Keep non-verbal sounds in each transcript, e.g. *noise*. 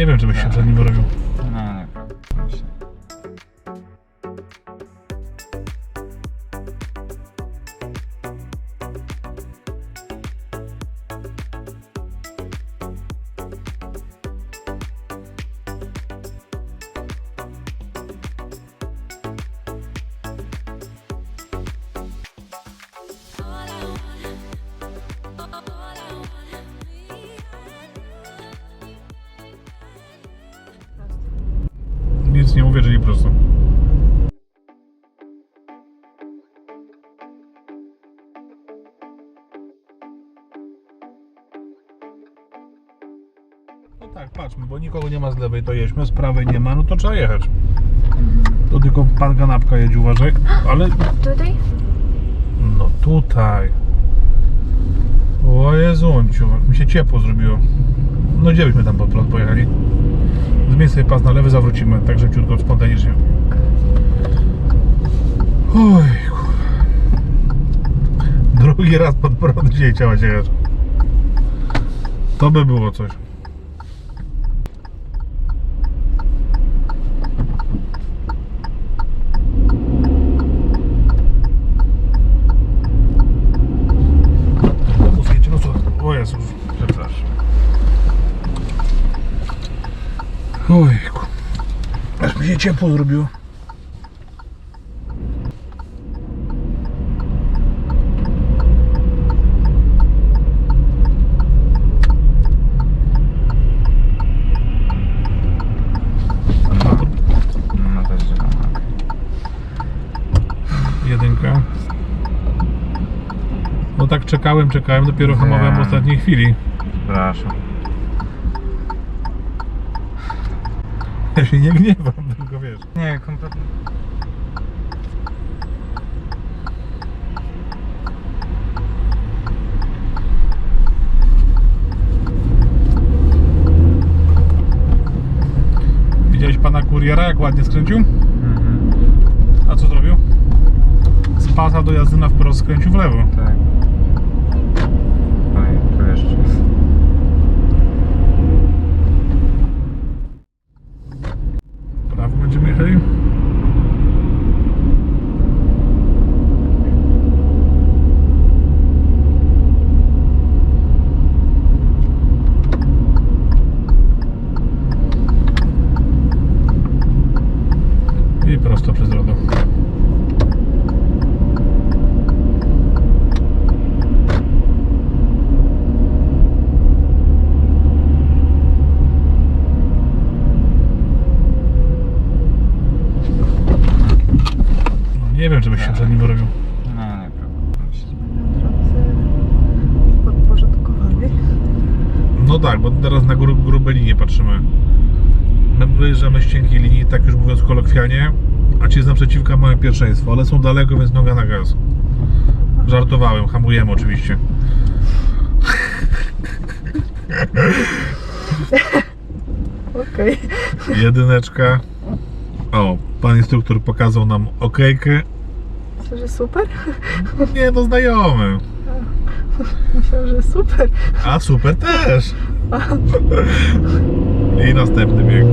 Nie wiem, czy byś się przed nim wyrobił. Nic nie że nie prosto. No tak, patrzmy, bo nikogo nie ma z lewej, to jedźmy, z prawej nie ma, no to trzeba jechać. To tylko pan kanapka jedzie, uważaj, *gasps* ale Tutaj? no tutaj. O Jezunciu, jak mi się ciepło zrobiło. No gdzie byśmy tam po prąd pojechali? Zmień sobie pas na lewy, zawrócimy, tak szybciutko, spontanicznie. Oj, Drugi raz pod prąd dzisiaj chciała jechać. To by było coś. Głosujecie, no co? O Jezus, przepraszam. Ojku. Aż mi się ciepło zrobiło. No też zielona. Jedynka. No tak czekałem, czekałem, dopiero hamowałem w Nie. ostatniej chwili. Przepraszam. Ja się nie gniewam. Nie, kompletnie. Widziałeś pana kuriera, jak ładnie skręcił? Mhm. A co zrobił? Z pasa do jazdy na wprost skręcił w lewo. Tak. Oj, tu jeszcze. Prawo będziemy jechali? I prosto przez drogę. No, nie wiem, czy byś się przed nim wyrobił. No, nie. No tak, bo teraz na gru, grube linie patrzymy. My wyjeżdżamy z cienkiej linii, tak już mówiąc kolokwialnie, a ci z naprzeciwka mają pierwszeństwo, ale są daleko, więc noga na gaz. Żartowałem, hamujemy oczywiście. *laughs* Okej. Jedyneczka. O, pan instruktor pokazał nam okejkę. Myślę, że super. Nie, no znajomy. *laughs* Myślę, że super. A super też. *laughs* I następny bieg.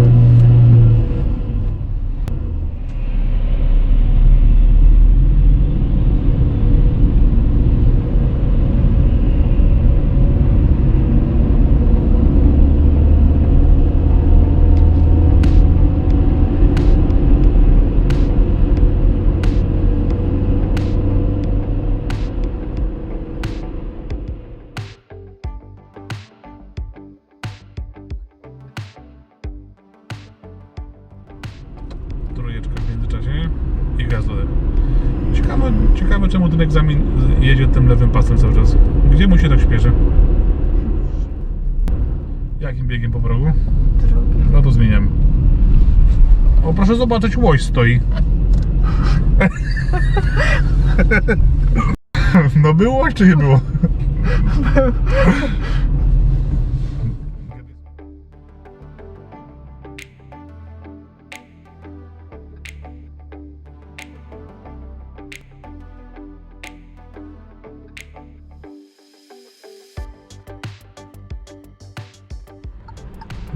Trójeczka w międzyczasie i gaz. Ciekawe, ciekawe czemu ten egzamin jedzie tym lewym pasem cały czas. Gdzie mu się tak śpieszy? Jakim biegiem po progu? Drogi. No to zmieniam. O, proszę zobaczyć, łoś stoi. *laughs* No było czy nie było?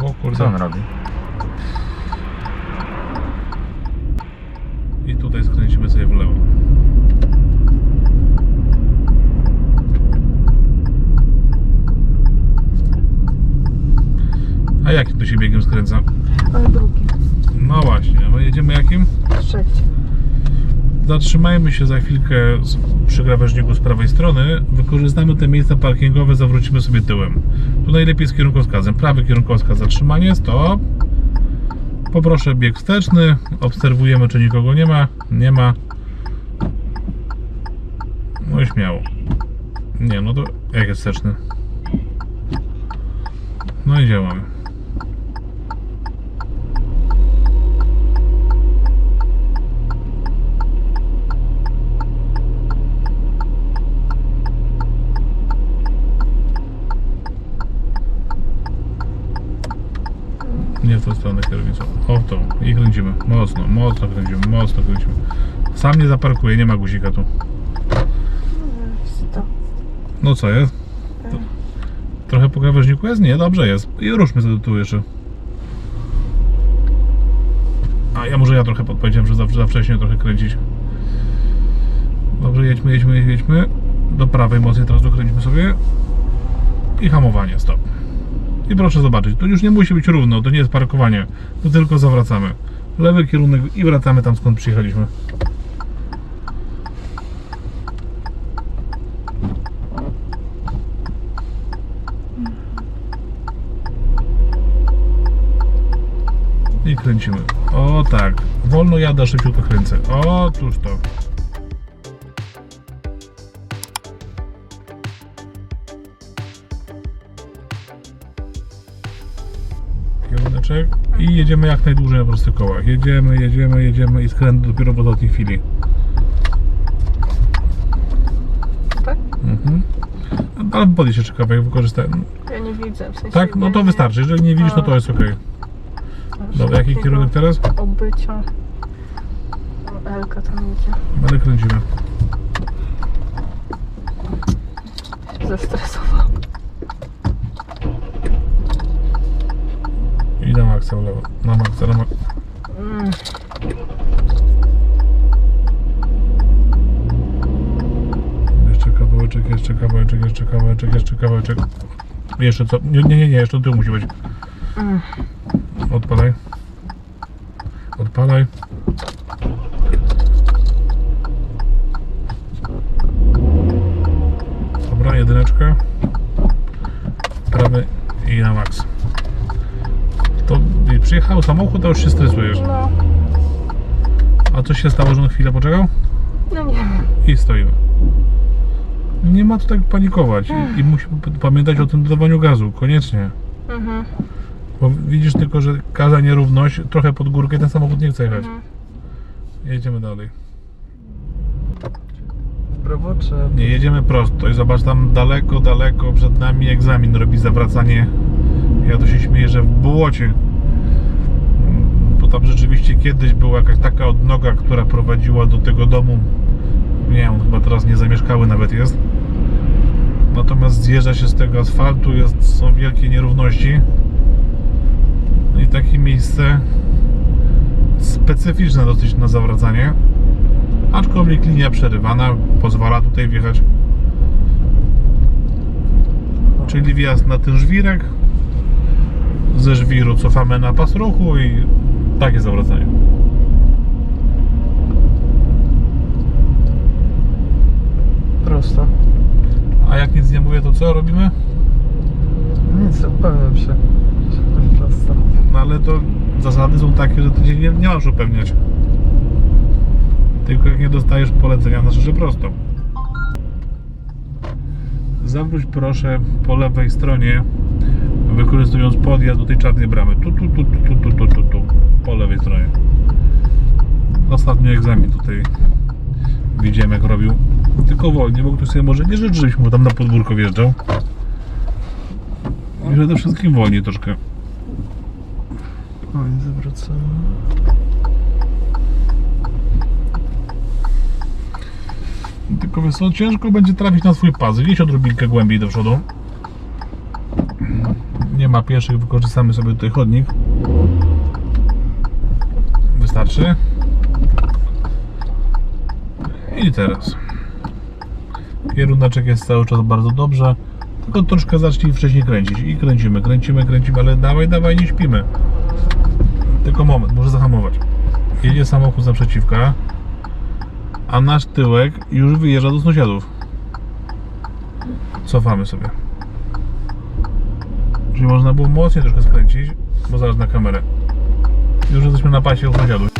O kurde. Co on robi? I tutaj skręcimy sobie w lewo. A jakim to się biegiem skręca? Ale drugi. No właśnie, a my jedziemy jakim? Trzeci. Zatrzymajmy się za chwilkę przy krawężniku z prawej strony. Wykorzystamy te miejsca parkingowe, zawrócimy sobie tyłem. Tu najlepiej z kierunkowskazem. Prawy kierunkowskaz zatrzymanie, stop. Poproszę bieg wsteczny. Obserwujemy, czy nikogo nie ma. Nie ma. No i śmiało. Nie, no to jak jest wsteczny? No i działamy. Nie w tą stronę kierownicą. O w tą. I kręcimy. Mocno, mocno kręcimy, mocno kręcimy. Sam nie zaparkuje, nie ma guzika tu. No co jest? To- Trochę po krawężniku jest? Nie, dobrze jest. I ruszmy sobie tu jeszcze. A ja może ja trochę podpowiedziałem, że za, za wcześnie trochę kręcić. Dobrze, jedźmy, jedźmy, jedźmy. Do prawej mocniej teraz dokręcimy sobie. I hamowanie, stop. I proszę zobaczyć, to już nie musi być równo, to nie jest parkowanie, to tylko zawracamy. Lewy kierunek i wracamy tam skąd przyjechaliśmy. I kręcimy. O tak. Wolno jada, szybciutko kręcę. O, tuż to. I jedziemy jak najdłużej na prostych kołach. Jedziemy, jedziemy, jedziemy i skręt dopiero w ostatniej chwili. Tak? Mhm. Ale podjedź jeszcze kawałek, wykorzystaj. Ja nie widzę. W sensie Tak? No to nie- wystarczy. Jeżeli nie widzisz, no to jest ok. nie- Dobra, jaki takiego kierunek teraz? Obycia. O, Elka tam idzie. Ale kręcimy. Się zestresował. I na maksa w lewo. Na maksa, na maksa. Mm. Jeszcze kawałeczek, jeszcze kawałeczek, jeszcze kawałeczek, jeszcze kawałeczek. Jeszcze co? Nie, nie, nie, nie jeszcze tu musi być. Mm. Odpalaj. Odpalaj. Dobra, jedyneczka. Prawy i na maks. Przyjechał samochód, a już się stresujesz. No, A co się stało, że on chwilę poczekał? no nie wiem. I stoimy. Nie ma tu tak panikować i, i musimy p- pamiętać o tym dodawaniu gazu, koniecznie. Mhm. Bo widzisz tylko, że gaza nierówność, trochę pod górkę ten samochód nie chce jechać. Mhm. Jedziemy dalej. W prawo czy... Nie, jedziemy prosto i zobacz tam daleko, daleko przed nami egzamin robi zawracanie. Ja to się śmieję, że w błocie. Tam rzeczywiście kiedyś była jakaś taka odnoga, która prowadziła do tego domu. Nie wiem, chyba teraz nie zamieszkały nawet jest. Natomiast zjeżdża się z tego asfaltu, jest, są wielkie nierówności. No i takie miejsce specyficzne dosyć na zawracanie. Aczkolwiek linia przerywana pozwala tutaj wjechać. Czyli wjazd na ten żwirek. Ze żwiru cofamy na pas ruchu i takie zawracanie. Prosto. A jak nic nie mówię, to co robimy? Nic, upewniam się. Prosto. No ale to zasady są takie, że ty się nie, nie masz upewniać. Tylko jak nie dostajesz polecenia, znaczy, że prosto. Zawróć proszę po lewej stronie, wykorzystując podjazd do tej czarnej bramy. Tu, tu, tu, tu, tu, tu, tu, tu, po lewej stronie. Ostatni egzamin tutaj widziałem jak robił. Tylko wolniej, bo ktoś sobie może nie życzy, żebyś mu tam na podwórko wjeżdżał. I przede wszystkim wolniej troszkę. Oj, zawrócamy. Tylko wiesz co, ciężko będzie trafić na swój pas. Gdzieś odrobinkę głębiej do przodu. Nie ma ma pieszych, wykorzystamy sobie tutaj chodnik. Wystarczy. I teraz. Kierunaczek jest cały czas bardzo dobrze. Tylko troszkę zacznij wcześniej kręcić. I kręcimy, kręcimy, kręcimy, ale dawaj, dawaj, nie śpimy. Tylko moment, muszę zahamować. Jedzie samochód naprzeciwka, a nasz tyłek już wyjeżdża do sąsiadów. Cofamy sobie. Czyli można było mocniej troszkę skręcić, bo zaraz na kamerę. Już jesteśmy na pasie u sąsiadów.